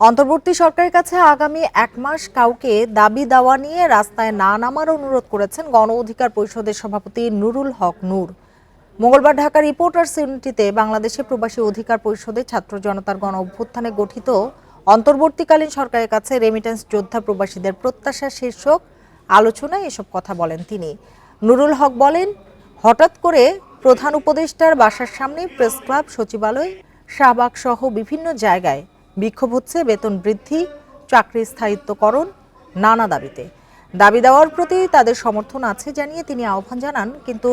অন্তর্বর্তী সরকারের কাছে আগামী এক মাস কাউকে দাবি দাওয়া নিয়ে রাস্তায় না নামার অনুরোধ করেছেন গণ অধিকার পরিষদের সভাপতি নুরুল হক নূর। মঙ্গলবার ঢাকা রিপোর্টার্স ইউনিটিতে বাংলাদেশে প্রবাসী অধিকার পরিষদের ছাত্র জনতার গণ অভ্যুত্থানে গঠিত অন্তর্বর্তীকালীন সরকারের কাছে রেমিটেন্স যোদ্ধা প্রবাসীদের প্রত্যাশা শীর্ষক আলোচনায় এসব কথা বলেন তিনি। নুরুল হক বলেন, হঠাৎ করে প্রধান উপদেষ্টার বাসার সামনে প্রেস ক্লাব, সচিবালয়, শাহবাগ সহ বিভিন্ন জায়গায় বিক্ষোভ হচ্ছে বেতন বৃদ্ধি চাকরি স্থায়িত্বকরণ নানা দাবিতে। দাবি দেওয়ার প্রতি তাদের সমর্থন আছে জানিয়ে তিনি আহ্বান জানান কিন্তু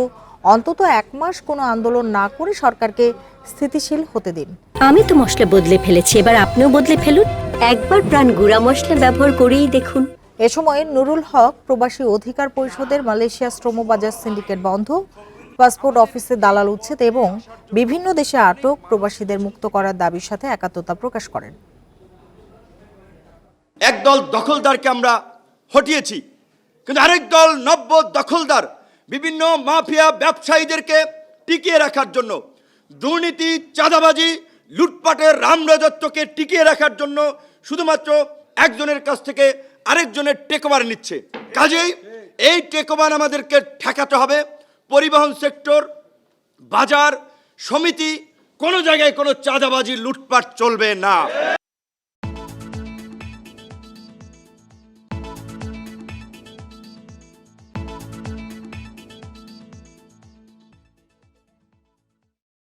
অন্তত এক মাস কোনো আন্দোলন না করে সরকারকে স্থিতিশীল হতে দিন। আমি তো মশলা বদলে ফেলেছি এবার আপনিও বদলে ফেলুন। একবার প্রাণ গুঁড়া মশলা ব্যবহার করেই দেখুন। এ সময় নুরুল হক প্রবাসী অধিকার পরিষদের মালয়েশিয়া শ্রম বাজার সিন্ডিকেট বন্ধ। পাসপোর্ট অফিসে দালাল উচ্ছেদ এবং বিভিন্ন দেশে আটক প্রবাসীদের মুক্ত করার দাবির সাথে একাত্মতা প্রকাশ করেন। একদল দখলদারকে আমরা হটিয়েছি, কিন্তু আরেক দল নব্য দখলদার বিভিন্ন মাফিয়া ব্যবসায়ীদেরকে টিকিয়ে রাখার জন্য, দুর্নীতি, চাঁদাবাজি লুটপাটের রামরাজত্বকে টিকিয়ে রাখার জন্য শুধুমাত্র একজনের কাছ থেকে আরেকজনের টেকওভার নিচ্ছে। কাজেই এই টেকওভার আমাদেরকে ঠেকাতে হবে। পরিবহন সেক্টর বাজার সমিতি কোনো জায়গায় কোনো চাঁদাবাজি লুটপাট চলবে না।